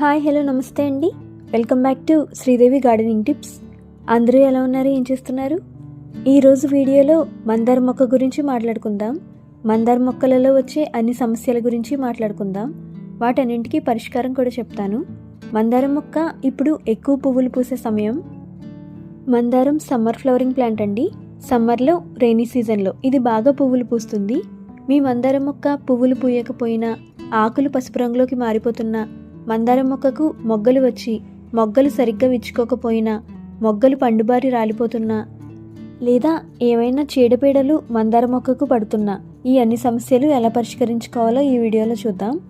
Hi hello నమస్తే అండి. Welcome back to Sridevi gardening tips. అందరూ ఎలా ఉన్నారు? ఏం చేస్తున్నారు? ఈరోజు వీడియోలో మందార మొక్క గురించి మాట్లాడుకుందాం. మందార మొక్కలలో వచ్చే అన్ని సమస్యల గురించి మాట్లాడుకుందాం. వాటన్నింటికీ పరిష్కారం కూడా చెప్తాను. మందారం మొక్క ఇప్పుడు ఎక్కువ పువ్వులు పూసే సమయం. మందారం సమ్మర్ ఫ్లవరింగ్ ప్లాంట్ అండి. సమ్మర్లో రైనీ సీజన్లో ఇది బాగా పువ్వులు పూస్తుంది. మీ మందారం మొక్క పువ్వులు పూయకపోయినా ఆకులు పసుపు రంగులోకి మారిపోతున్నా మందారం మొక్కకు మొగ్గలు వచ్చి మొగ్గలు సరిగ్గా విచ్చుకోకపోయినా మొగ్గలు పండుబారి రాలిపోతున్నా. లేదా ఏవైనా చీడపీడలు మందార మొక్కకు పడుతున్నా. ఈ అన్ని సమస్యలు ఎలా పరిష్కరించుకోవాలో ఈ వీడియోలో చూద్దాం.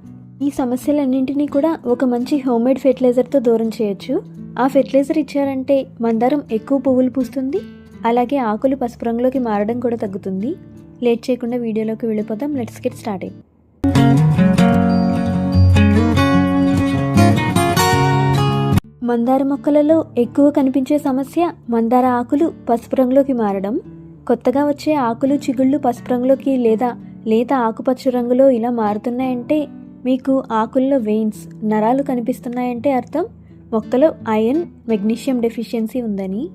ఈ సమస్యలన్నింటినీ కూడా ఒక మంచి హోమ్మేడ్ ఫెర్టిలైజర్తో దూరం చేయొచ్చు. ఆ ఫెర్టిలైజర్ ఇచ్చారంటే మందారం ఎక్కువ పువ్వులు పూస్తుంది. అలాగే ఆకులు పసుపు రంగులోకి మారడం కూడా తగ్గుతుంది. లేట్ చేయకుండా వీడియోలోకి వెళ్ళిపోదాం. లెట్స్ గెట్ స్టార్ట్ మందార మొక్కలలో ఎక్కువ కనిపించే సమస్య మందార ఆకులు పసుపు రంగులోకి మారడం. కొత్తగా వచ్చే ఆకులు చిగుళ్ళు పసుపు రంగులోకి లేదా లేత ఆకుపచ్చ రంగులో ఇలా మారుతున్నాయంటే మీకు ఆకుల్లో వెయిన్స్ నరాలు కనిపిస్తున్నాయంటే అర్థం. మొక్కలో ఐరన్ మెగ్నీషియం డెఫిషియన్సీ ఉందని.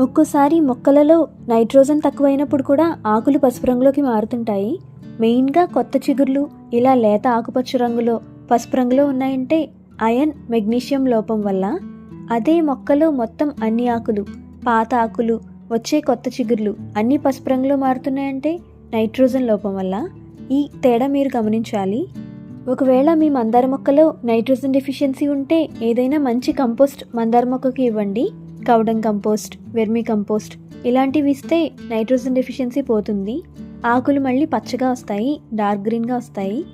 ఒక్కోసారి మొక్కలలో నైట్రోజన్ తక్కువైనప్పుడు కూడా ఆకులు పసుపు రంగులోకి మారుతుంటాయి. మెయిన్గా కొత్త చిగుర్లు ఇలా లేత ఆకుపచ్చ రంగులో పసుపు రంగులో ఉన్నాయంటే అయన్ మెగ్నీషియం లోపం వల్ల అదే మొక్కలో మొత్తం అన్ని ఆకులు పాత ఆకులు వచ్చే కొత్త చిగుర్లు అన్ని పసుపు రంగులో మారుతున్నాయంటే నైట్రోజన్ లోపం వల్ల ఈ తేడా మీరు గమనించాలి. ఒకవేళ మీ మందార మొక్కలో నైట్రోజన్ డెఫిషియన్సీ ఉంటే ఏదైనా మంచి కంపోస్ట్ మందార మొక్కకి ఇవ్వండి. కౌడం కంపోస్ట్ వెర్మి కంపోస్ట్ ఇలాంటివి ఇస్తే నైట్రోజన్ డెఫిషియన్సీ పోతుంది. ఆకులు మళ్ళీ పచ్చగా వస్తాయి డార్క్ గ్రీన్గా వస్తాయి.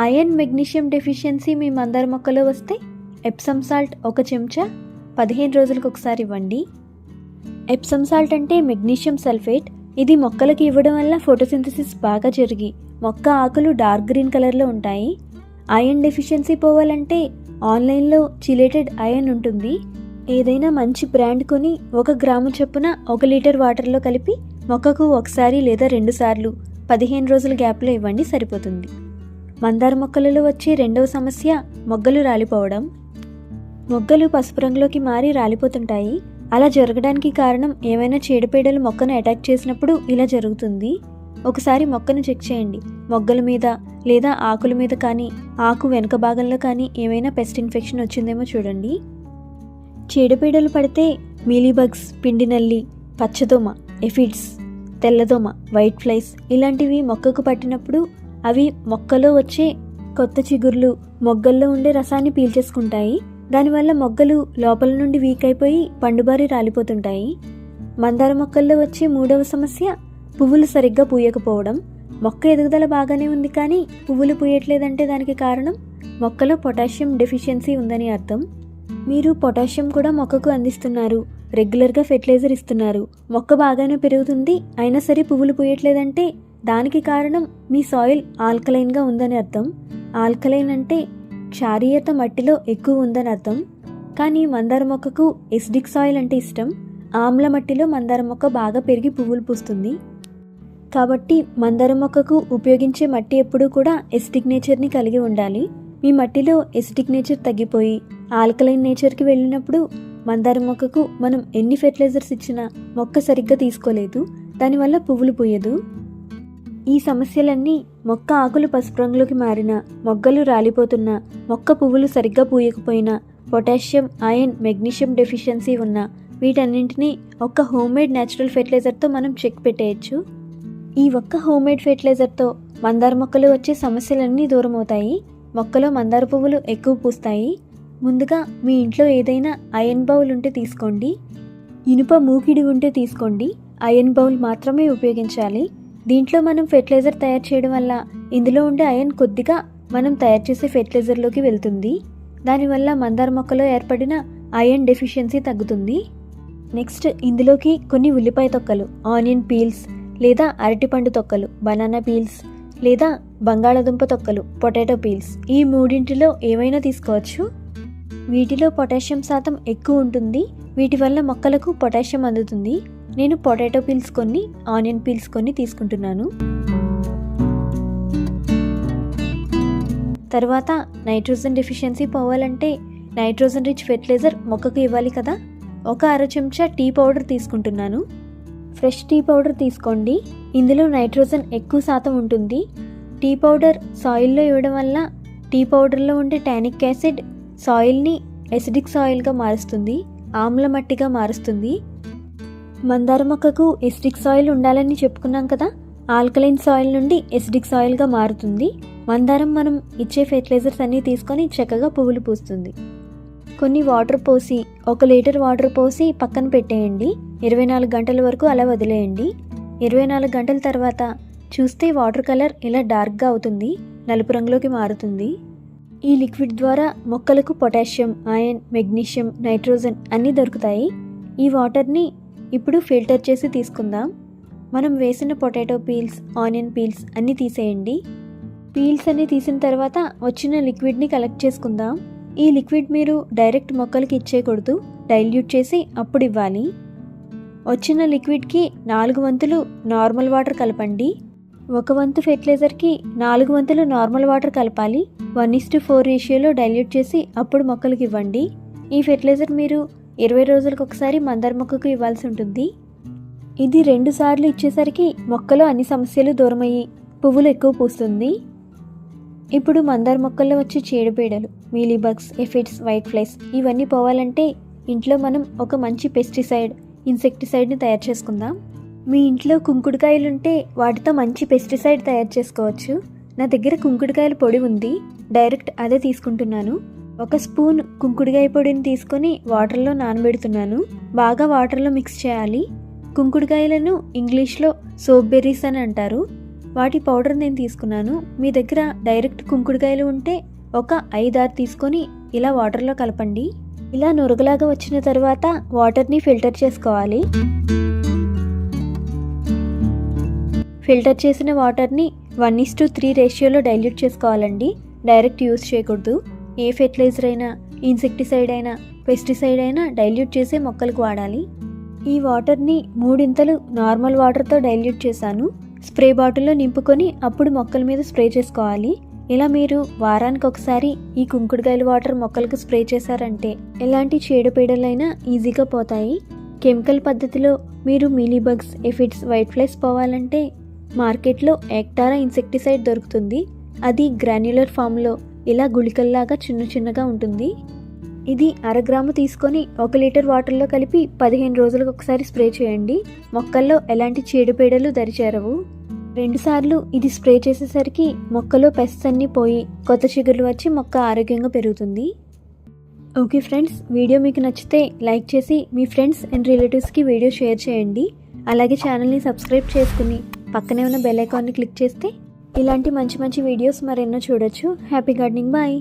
ఐరన్ మెగ్నీషియం డెఫిషియన్సీ మీ మందార మొక్కలో వస్తే ఎప్సమ్ సాల్ట్ ఒక చెంచా పదిహేను రోజులకు ఒకసారి ఇవ్వండి. ఎప్సమ్ సాల్ట్ అంటే మెగ్నీషియం సల్ఫేట్ ఇది మొక్కలకు ఇవ్వడం వల్ల ఫోటోసింథసిస్ బాగా జరిగి మొక్క ఆకులు డార్క్ గ్రీన్ కలర్లో ఉంటాయి. ఐరన్ డెఫిషియన్సీ పోవాలంటే ఆన్లైన్లో చిలేటెడ్ ఐరన్ ఉంటుంది. ఏదైనా మంచి బ్రాండ్ కొని ఒక గ్రాము చొప్పున ఒక లీటర్ వాటర్లో కలిపి మొక్కకు ఒకసారి లేదా రెండుసార్లు పదిహేను రోజుల గ్యాప్లో ఇవ్వండి సరిపోతుంది. మందార మొక్కలలో వచ్చే రెండవ సమస్య మొగ్గలు రాలిపోవడం. మొగ్గలు పసుపు రంగులోకి మారి రాలిపోతుంటాయి. అలా జరగడానికి కారణం ఏమైనా చీడపీడలు మొక్కను అటాక్ చేసినప్పుడు ఇలా జరుగుతుంది. ఒకసారి మొక్కను చెక్ చేయండి. మొగ్గల మీద లేదా ఆకుల మీద కానీ ఆకు వెనుక భాగంలో కానీ ఏమైనా పెస్ట్ ఇన్ఫెక్షన్ వచ్చిందేమో చూడండి. చీడపీడలు పడితే మీలీబగ్స్ పిండి నల్లి పచ్చదోమ ఎఫిడ్స్ తెల్లదోమ వైట్ ఫ్లైస్ ఇలాంటివి మొక్కకు పట్టినప్పుడు అవి మొక్కలో వచ్చే కొత్త చిగుర్లు మొగ్గల్లో ఉండే రసాన్ని పీల్చేసుకుంటాయి. దానివల్ల మొగ్గలు లోపల నుండి వీక్ అయిపోయి పండుబారి రాలిపోతుంటాయి. మందార మొక్కల్లో వచ్చే మూడవ సమస్య పువ్వులు సరిగ్గా పూయకపోవడం. మొక్క ఎదుగుదల బాగానే ఉంది కానీ పువ్వులు పూయట్లేదంటే దానికి కారణం? మొక్కలో పొటాషియం డెఫిషియన్సీ ఉందని అర్థం. మీరు పొటాషియం కూడా మొక్కకు అందిస్తున్నారు. రెగ్యులర్గా ఫెర్టిలైజర్ ఇస్తున్నారు. మొక్క బాగానే పెరుగుతుంది అయినా సరే పువ్వులు పూయట్లేదంటే దానికి కారణం మీ సాయిల్ ఆల్కలైన్గా ఉందని అర్థం. ఆల్కలైన్ అంటే క్షారీయత మట్టిలో ఎక్కువ ఉందని అర్థం. కానీ మందార మొక్కకు ఎస్డిక్ సాయిల్ అంటే ఇష్టం. ఆమ్ల మట్టిలో మందార మొక్క బాగా పెరిగి పువ్వులు పూస్తుంది. కాబట్టి మందార మొక్కకు ఉపయోగించే మట్టి ఎప్పుడూ కూడా ఎస్టిక్ నేచర్ని కలిగి ఉండాలి. మీ మట్టిలో ఎసిటిక్ నేచర్ తగ్గిపోయి ఆల్కలైన్ నేచర్కి వెళ్ళినప్పుడు మందార మొక్కకు మనం ఎన్ని ఫెర్టిలైజర్స్ ఇచ్చినా మొక్క సరిగ్గా తీసుకోలేదు. దానివల్ల పువ్వులు పూయదు. ఈ సమస్యలన్నీ మొక్క ఆకులు పసుపు రంగులోకి మారిన మొగ్గలు రాలిపోతున్నా మొక్క పువ్వులు సరిగ్గా పూయకపోయినా పొటాషియం ఐరన్ మెగ్నీషియం డెఫిషియన్సీ ఉన్న వీటన్నింటినీ ఒక్క హోమ్మేడ్ న్యాచురల్ ఫెర్టిలైజర్తో మనం చెక్ పెట్టేయచ్చు. ఈ ఒక్క హోమ్మేడ్ ఫెర్టిలైజర్తో మందార మొక్కలు వచ్చే సమస్యలన్నీ దూరం అవుతాయి మొక్కలో మందార పువ్వులు ఎక్కువ పూస్తాయి. ముందుగా మీ ఇంట్లో ఏదైనా అయన్ బౌల్ ఉంటే తీసుకోండి. ఇనుప మూకిడి ఉంటే తీసుకోండి. అయన్ బౌల్ మాత్రమే ఉపయోగించాలి. దీంట్లో మనం ఫెర్టిలైజర్ తయారు చేయడం వల్ల ఇందులో ఉండే అయన్ కొద్దిగా మనం తయారు చేసే ఫెర్టిలైజర్లోకి వెళ్తుంది. దానివల్ల మందార మొక్కలో ఏర్పడిన అయన్ డెఫిషియన్సీ తగ్గుతుంది. నెక్స్ట్ ఇందులోకి కొన్ని ఉల్లిపాయ తొక్కలు ఆనియన్ పీల్స్ లేదా అరటిపండు తొక్కలు బనానా పీల్స్ లేదా బంగాళాదుంప తొక్కలు పొటాటో పీల్స్ ఈ మూడింటిలో ఏవైనా తీసుకోవచ్చు. వీటిలో పొటాషియం శాతం ఎక్కువ ఉంటుంది. వీటి వల్ల మొక్కలకు పొటాషియం అందుతుంది. నేను పొటాటో పీల్స్ కొన్ని ఆనియన్ పీల్స్ కొన్ని తీసుకుంటున్నాను. తర్వాత నైట్రోజన్ డెఫిషియన్సీ పోవాలంటే నైట్రోజన్ రిచ్ ఫెర్టిలైజర్ మొక్కకు ఇవ్వాలి కదా. ఒక అర చెంచా టీ పౌడర్ తీసుకుంటున్నాను. ఫ్రెష్ టీ పౌడర్ తీసుకోండి. ఇందులో నైట్రోజన్ ఎక్కువ శాతం ఉంటుంది. టీ పౌడర్ సాయిల్లో ఇవ్వడం వల్ల టీ పౌడర్లో ఉండే టానిక్ యాసిడ్ సాయిల్ని ఎసిడిక్ సాయిల్గా మారుస్తుంది. ఆమ్ల మట్టిగా మారుస్తుంది. మందార మొక్కకు ఎసిడిక్ సాయిల్ ఉండాలని చెప్పుకున్నాం కదా? ఆల్కలైన్ సాయిల్ నుండి ఎసిడిక్ సాయిల్గా మారుతుంది. మందారం మనం ఇచ్చే ఫెర్టిలైజర్స్ అన్నీ తీసుకొని చక్కగా పువ్వులు పూస్తుంది. కొన్ని వాటర్ పోసి ఒక లీటర్ వాటర్ పోసి పక్కన పెట్టేయండి. ఇరవై నాలుగు గంటల వరకు అలా వదిలేయండి. ఇరవై నాలుగు గంటల తర్వాత చూస్తే వాటర్ కలర్ ఇలా డార్క్గా అవుతుంది నలుపు రంగులోకి మారుతుంది. ఈ లిక్విడ్ ద్వారా మొక్కలకు పొటాషియం ఐరన్ మెగ్నీషియం నైట్రోజన్ అన్నీ దొరుకుతాయి. ఈ వాటర్ని ఇప్పుడు ఫిల్టర్ చేసి తీసుకుందాం. మనం వేసిన పొటాటో పీల్స్ ఆనియన్ పీల్స్ అన్నీ తీసేయండి. పీల్స్ అన్నీ తీసిన తర్వాత వచ్చిన లిక్విడ్ని కలెక్ట్ చేసుకుందాం. ఈ లిక్విడ్ మీరు డైరెక్ట్ మొక్కలకి ఇచ్చేయకూడదు. డైల్యూట్ చేసి అప్పుడు ఇవ్వాలి. వచ్చిన లిక్విడ్కి నాలుగు వంతులు నార్మల్ వాటర్ కలపండి. ఒక వంతు ఫెర్టిలైజర్కి నాలుగు వంతులు నార్మల్ వాటర్ కలపాలి. వన్ ఇస్ టు ఫోర్ రేషియోలో డైల్యూట్ చేసి అప్పుడు మొక్కలకి ఇవ్వండి. ఈ ఫెర్టిలైజర్ మీరు ఇరవై రోజులకు ఒకసారి మందార మొక్కకు ఇవ్వాల్సి ఉంటుంది. ఇది రెండు సార్లు ఇచ్చేసరికి మొక్కలో అన్ని సమస్యలు దూరమయ్యి పువ్వులు ఎక్కువ పూస్తుంది. ఇప్పుడు మందార మొక్కల్లో వచ్చే చీడపీడలు మీలీబగ్స్ ఎఫిడ్స్ వైట్ ఫ్లైస్ ఇవన్నీ పోవాలంటే ఇంట్లో మనం ఒక మంచి పెస్టిసైడ్ ఇన్సెక్టిసైడ్ని తయారు చేసుకుందాం. మీ ఇంట్లో కుంకుడుకాయలుంటే వాటితో మంచి పెస్టిసైడ్ తయారు చేసుకోవచ్చు. నా దగ్గర కుంకుడుకాయల పొడి ఉంది. డైరెక్ట్ అదే తీసుకుంటున్నాను. ఒక స్పూన్ కుంకుడుకాయ పొడిని తీసుకొని వాటర్లో నానబెడుతున్నాను. బాగా వాటర్లో మిక్స్ చేయాలి. కుంకుడుకాయలను ఇంగ్లీష్లో సోప్ బెర్రీస్ అని అంటారు. వాటి పౌడర్ నేను తీసుకున్నాను. మీ దగ్గర డైరెక్ట్ కుంకుడుకాయలు ఉంటే ఒక ఐదారు తీసుకొని ఇలా వాటర్లో కలపండి. ఇలా నురగలాగా వచ్చిన తర్వాత వాటర్ని ఫిల్టర్ చేసుకోవాలి. ఫిల్టర్ చేసిన వాటర్ని వన్ ఇస్ టు త్రీ రేషియోలో డైల్యూట్ చేసుకోవాలండి. డైరెక్ట్ యూస్ చేయకూడదు. ఏ ఫెర్టిలైజర్ అయినా ఇన్సెక్టిసైడ్ అయినా పెస్టిసైడ్ అయినా డైల్యూట్ చేసే మొక్కలకు వాడాలి. ఈ వాటర్ని మూడింతలు నార్మల్ వాటర్తో డైల్యూట్ చేశాను. స్ప్రే బాటిల్లో నింపుకొని అప్పుడు మొక్కల మీద స్ప్రే చేసుకోవాలి. ఇలా మీరు వారానికి ఒకసారి ఈ కుంకుడుకాయల వాటర్ మొక్కలకు స్ప్రే చేశారంటే ఎలాంటి చీడపీడలైనా ఈజీగా పోతాయి. కెమికల్ పద్ధతిలో మీరు మిలీబగ్స్ ఎఫిడ్స్ వైట్ ఫ్లైస్ పోవాలంటే మార్కెట్లో ఎక్టారా ఇన్సెక్టిసైడ్ దొరుకుతుంది. అది గ్రాన్యులర్ ఫామ్లో ఇలా గుళికల్లాగా చిన్న చిన్నగా ఉంటుంది. ఇది అరగ్రాము తీసుకొని ఒక లీటర్ వాటర్లో కలిపి పదిహేను రోజులకు ఒకసారి స్ప్రే చేయండి. మొక్కల్లో ఎలాంటి చీడపీడలు దరిచేరవు. రెండుసార్లు ఇది స్ప్రే చేసేసరికి మొక్కలో పెస్ట్ అన్నీ పోయి కొత్త చిగుర్లు వచ్చి మొక్క ఆరోగ్యంగా పెరుగుతుంది. ఓకే ఫ్రెండ్స్ వీడియో మీకు నచ్చితే లైక్ చేసి మీ ఫ్రెండ్స్ అండ్ రిలేటివ్స్కి వీడియో షేర్ చేయండి. అలాగే ఛానల్ని సబ్స్క్రైబ్ చేసుకుని పక్కనే ఉన్న బెల్ ఐకాన్ని క్లిక్ చేస్తే ఇలాంటి మంచి మంచి వీడియోస్ మరెన్నో చూడొచ్చు. Happy gardening bye